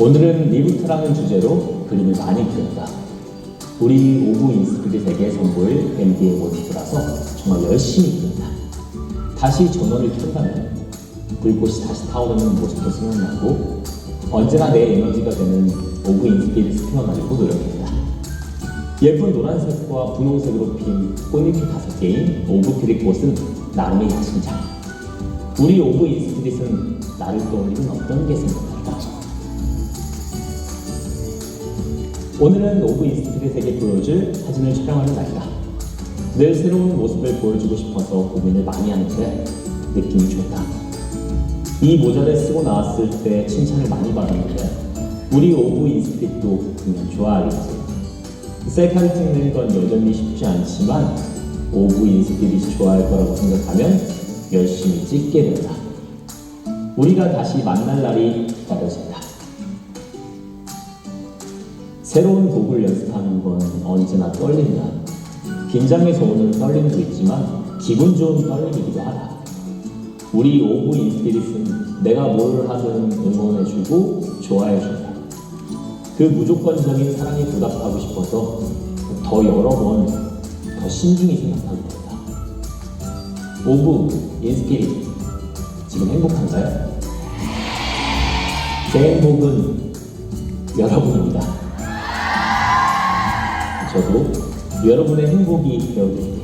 오늘은 리부트라는 주제로 그림을 많이 그렸다. 우리 오브 인스피릿에게 선보일 MD의 모티브라서 정말 열심히 그린다. 다시 전원을 켠다면 불꽃이 다시 타오르는 모습도 생각나고 언제나 내 에너지가 되는 오브 인스피릿을 표현하려고 노력했다. 예쁜 노란색과 분홍색으로 핀 꽃잎이 다섯 개인 오브 트릭꽃은 나름의 야심작. 우리 오브 인스피릿은 나를 떠올리는 어떤 게 생각날 오늘은 오브 인스피릿에게 보여줄 사진을 촬영하는 날이다. 늘 새로운 모습을 보여주고 싶어서 고민을 많이 하는데 느낌이 좋다. 이 모자를 쓰고 나왔을 때 칭찬을 많이 받았는데 우리 오브 인스피릿도 분명 좋아하겠지. 셀카를 찍는 건 여전히 쉽지 않지만 오브 인스피릿이 좋아할 거라고 생각하면 열심히 찍게 된다. 우리가 다시 만날 날이 기다려진다. 새로운 곡을 연습하는 건 언제나 떨린다. 긴장해서 오는 떨림도 있지만 기분 좋은 떨림이기도 하다. 우리 오브 인스피릿은 내가 뭘 하든 응원해주고 좋아해준다. 그 무조건적인 사랑에 보답하고 싶어서 더 여러 번 더 신중히 생각하게 된다. 오브 인스피릿 지금 행복한가요? 제 행복은 여러분입니다. 저도 여러분의 행복이 되어주길